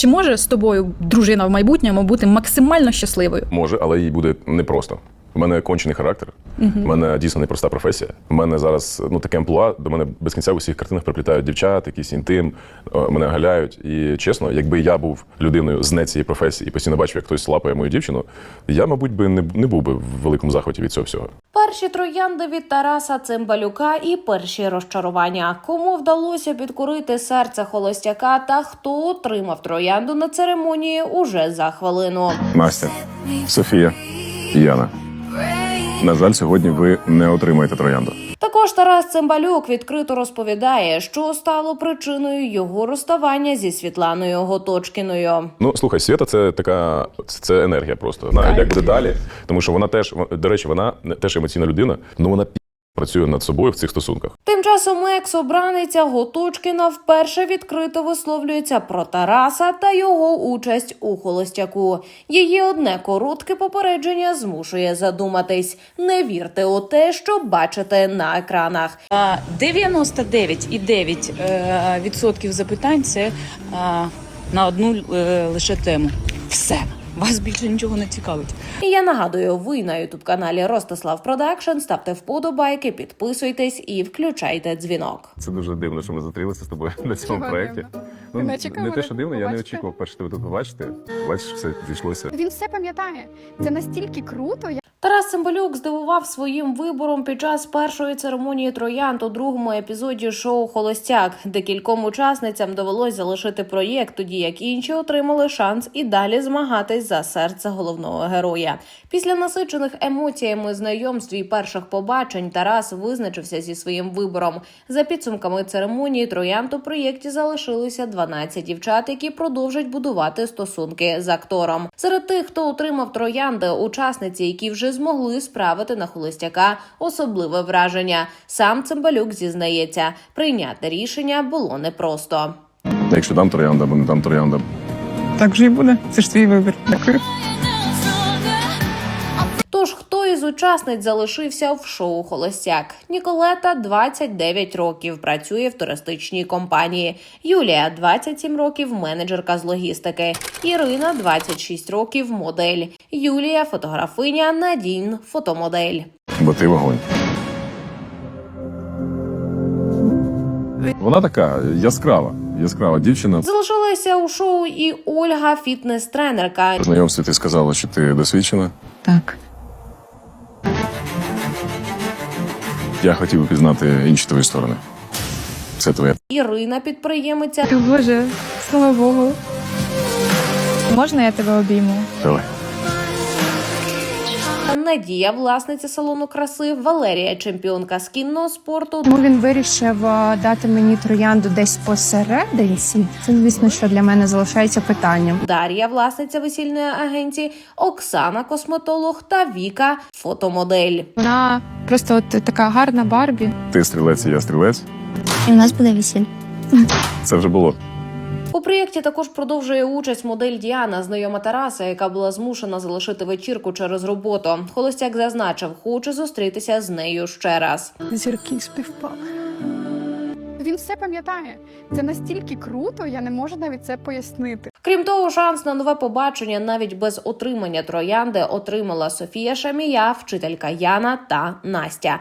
Чи може з тобою дружина в майбутньому бути максимально щасливою? Може, але їй буде непросто. У мене кончений характер, у мене дійсно непроста професія. У мене зараз ну таке амплуа, до мене без кінця в усіх картинах приплітають дівчат, якийсь інтим, е, мене галяють. І чесно, якби я був людиною з не цієї професії і постійно бачив, як хтось лапає мою дівчину, я, мабуть, би не, не був би в великому захваті від цього всього. Перші троянди від Тараса Цимбалюка і перші розчарування. Кому вдалося підкорити серце холостяка та хто отримав троянду на церемонії уже за хвилину. Настя, Софія, Яна. На жаль, сьогодні ви не отримаєте троянду. Також Тарас Цимбалюк відкрито розповідає, що стало причиною його розставання зі Світланою Готочкіною. Ну слухай, Свята це така це, енергія просто. Навіть як деталі, тому що вона теж до речі, вона не- теж емоційна людина, але вона пі- працює над собою в цих стосунках. Тим часом екс-обраниця Готочкіна вперше відкрито висловлюється про Тараса та його участь у холостяку. Її одне коротке попередження змушує задуматись. Не вірте у те, що бачите на екранах. А 99,9% е, відсотків запитань це на одну е, лише тему. Все, вас більше нічого не цікавить. І я нагадую, ви на ютуб каналі Ростислав Продакшн. Ставте вподобайки, підписуйтесь і включайте дзвінок. Це дуже дивно, що ми зустрілися з тобою на цьому Чого проєкті. дивно? Ну, не не те, що дивно, я не побачити? очікував перше тебе тут побачити. Бачиш, все зійшлося. Він все пам'ятає. Це настільки круто. Тарас Цимбалюк здивував своїм вибором під час першої церемонії троянд у другому епізоді шоу Холостяк, де кільком учасницям довелось залишити проєкт, тоді як інші отримали шанс і далі змагатись за серце головного героя. Після насичених емоціями знайомств і перших побачень Тарас визначився зі своїм вибором. За підсумками церемонії троянд у проєкті залишилися 12 дівчат, які продовжать будувати стосунки з актором. Серед тих, хто отримав троянди, учасниці, які вже змогли справити на холостяка особливе враження. Сам Цимбалюк зізнається, прийняти рішення було непросто. Якщо там троянда, бо не там троянда. Так же і буде. Це ж твій вибір. Дякую. Учасниць залишився в шоу Холостяк? Ніколета 29 років працює в туристичній компанії. Юлія 27 років, менеджерка з логістики. Ірина 26 років, модель. Юлія фотографиня, Надін фотомодель. Бо ти вогонь. Вона така яскрава, яскрава дівчина. Залишилася у шоу і Ольга, фітнес-тренерка. Знайомстві ти сказала, що ти досвідчена. Так. Я хотів би пізнати інші твої сторони. Це твоя. Ірина підприємиця. Боже, слава Богу. Можна я тебе обійму? Давай. Надія, власниця салону краси, Валерія, чемпіонка з кінного спорту. Тому він вирішив дати мені троянду десь посерединці. Це, звісно, що для мене залишається питанням. Дар'я, власниця весільної агенції, Оксана, косметолог та Віка, фотомодель. Вона просто от така гарна Барбі. Ти стрілець, і я стрілець. І в нас буде весіль. Це вже було. У проєкті також продовжує участь модель Діана, знайома Тараса, яка була змушена залишити вечірку через роботу. Холостяк зазначив, хоче зустрітися з нею ще раз. Зірки співпали. Він все пам'ятає. Це настільки круто. Я не можу навіть це пояснити. Крім того, шанс на нове побачення навіть без отримання троянди отримала Софія Шамія, вчителька Яна та Настя.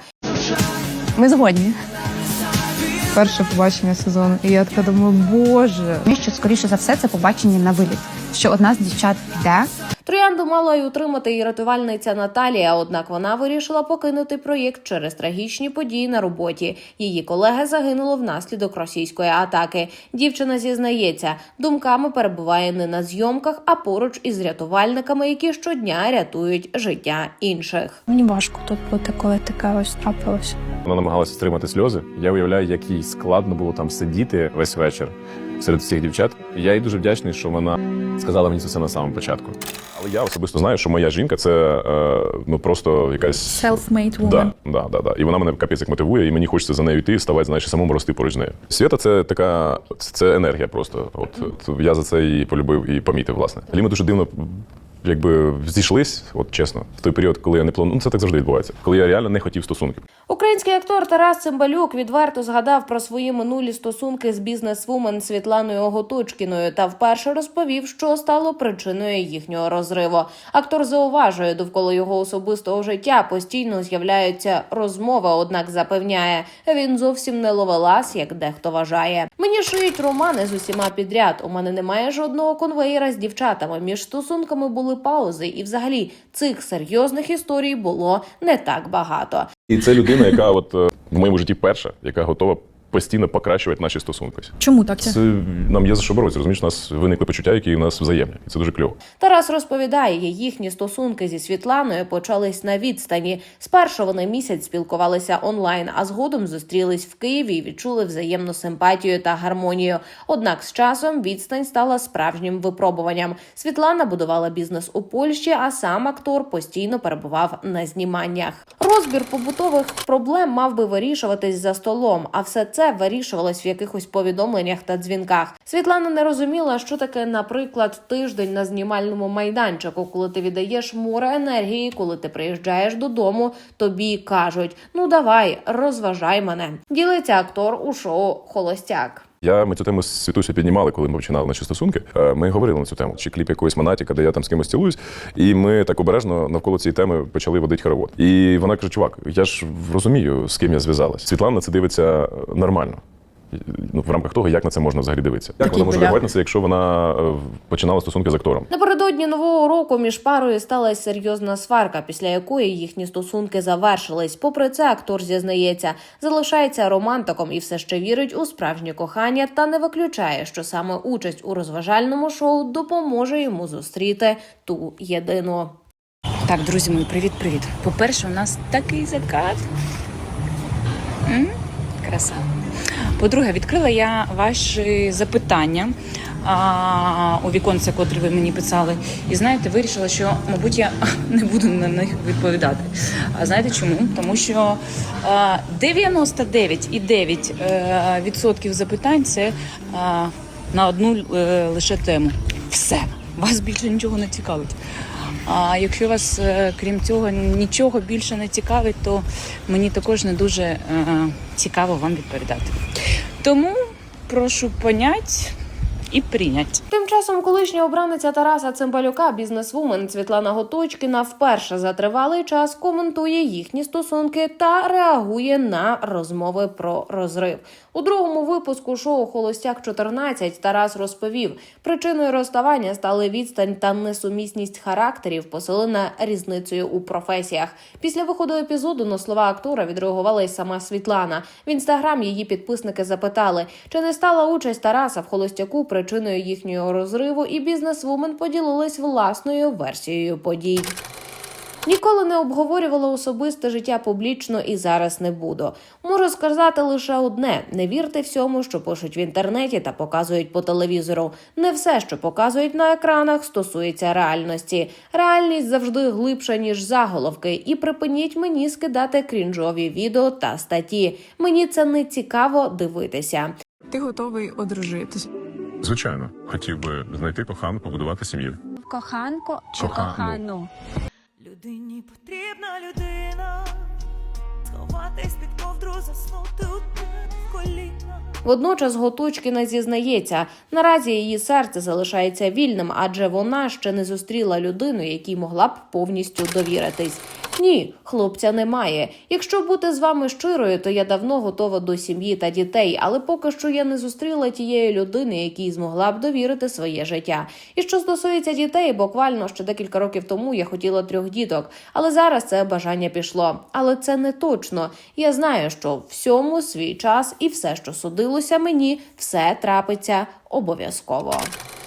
Ми згодні. Перше побачення сезону. І я така думаю, боже. Що скоріше за все це побачення на виліт. Що одна з дівчат піде, Троянду мала й утримати і рятувальниця Наталія, однак вона вирішила покинути проєкт через трагічні події на роботі. Її колеги загинуло внаслідок російської атаки. Дівчина зізнається, думками перебуває не на зйомках, а поруч із рятувальниками, які щодня рятують життя інших. Мені важко тут бути, коли таке ось трапилося. Вона намагалася стримати сльози. Я уявляю, як їй складно було там сидіти весь вечір серед всіх дівчат. Я їй дуже вдячний, що вона сказала мені це все на самому початку. Але я особисто знаю, що моя жінка це е, ну просто якась Self-made woman. Да, да, да, да. І вона мене капець як мотивує, і мені хочеться за нею йти, ставати, знаєш, і самому рости поруч з нею. Свята це така, це, енергія просто. От, от я за це і полюбив і помітив, власне. Ліма дуже дивно якби зійшлись, от чесно, в той період, коли я не планую. Ну це так завжди відбувається. Коли я реально не хотів стосунків. Український актор Тарас Цимбалюк відверто згадав про свої минулі стосунки з бізнесвумен Світланою Оготочкіною та вперше розповів, що стало причиною їхнього розриву. Актор зауважує, довкола його особистого життя постійно з'являються розмови, однак запевняє, він зовсім не ловелас, як дехто вважає. Мені шиють романи з усіма підряд. У мене немає жодного конвеєра з дівчатами. Між стосунками були паузи, і взагалі цих серйозних історій було не так багато. І це людина, яка от е, в моєму житті перша, яка готова постійно покращувати наші стосунки. Чому так це? Це нам є за що боротися. Розумієш, у нас виникли почуття, які у нас взаємні. І це дуже кльово. Тарас розповідає, їхні стосунки зі Світланою почались на відстані. Спершу вони місяць спілкувалися онлайн, а згодом зустрілись в Києві і відчули взаємну симпатію та гармонію. Однак з часом відстань стала справжнім випробуванням. Світлана будувала бізнес у Польщі, а сам актор постійно перебував на зніманнях. Розбір побутових проблем мав би вирішуватись за столом, а все це вирішувалось в якихось повідомленнях та дзвінках. Світлана не розуміла, що таке, наприклад, тиждень на знімальному майданчику, коли ти віддаєш море енергії, коли ти приїжджаєш додому, тобі кажуть: ну давай, розважай мене. Ділиться актор у шоу Холостяк. Я ми цю тему з світусю піднімали, коли ми починали наші стосунки. Е, Ми говорили на цю тему. Чи кліп якоїсь монатіка, де я там з кимось цілуюсь, і ми так обережно навколо цієї теми почали водити хоровод. І вона каже: чувак, я ж розумію, з ким я зв'язалась. Світлана це дивиться нормально. Ну, в рамках того, як на це можна взагалі дивитися. Як вона може реагувати на це, якщо вона е, починала стосунки з актором? Напередодні нового року між парою сталася серйозна сварка, після якої їхні стосунки завершились. Попри це, актор зізнається, залишається романтиком і все ще вірить у справжнє кохання та не виключає, що саме участь у розважальному шоу допоможе йому зустріти ту єдину. Так, друзі мої, привіт-привіт. По-перше, у нас такий закат. М? Краса. По-друге, відкрила я ваші запитання а, у віконце, котрі ви мені писали. І знаєте, вирішила, що, мабуть, я не буду на них відповідати. А знаєте чому? Тому що а, 99,9% е, запитань це а, на одну е, лише тему. Все. Вас більше нічого не цікавить. А якщо вас, е, крім цього, нічого більше не цікавить, то мені також не дуже цікаво вам відповідати. Тому прошу понять і прийнять. Тим часом колишня обраниця Тараса Цимбалюка, бізнесвумен Світлана Готочкіна, вперше за тривалий час коментує їхні стосунки та реагує на розмови про розрив. У другому випуску шоу Холостяк 14 Тарас розповів, причиною розставання стали відстань та несумісність характерів, посилена різницею у професіях. Після виходу епізоду на слова актора відреагувала й сама Світлана. В інстаграм її підписники запитали, чи не стала участь Тараса в холостяку причиною їхнього розриву, і бізнесвумен поділилась власною версією подій. Ніколи не обговорювала особисте життя публічно і зараз не буду. Можу сказати лише одне: не вірте всьому, що пишуть в інтернеті та показують по телевізору. Не все, що показують на екранах, стосується реальності. Реальність завжди глибша ніж заголовки. І припиніть мені скидати крінжові відео та статті. Мені це не цікаво дивитися. Ти готовий одружитись? Звичайно, хотів би знайти кохану, побудувати сім'ю. Коханку чи Кохану. кохану? Людині потрібна людина, сховатись під ковдру, заснути у коліна. Водночас Готочкіна зізнається, наразі її серце залишається вільним, адже вона ще не зустріла людину, якій могла б повністю довіритись. Ні, хлопця немає. Якщо бути з вами щирою, то я давно готова до сім'ї та дітей, але поки що я не зустріла тієї людини, якій змогла б довірити своє життя. І що стосується дітей, буквально ще декілька років тому я хотіла трьох діток, але зараз це бажання пішло. Але це не точно. Я знаю, що всьому свій час і все, що судилося мені, все трапиться обов'язково.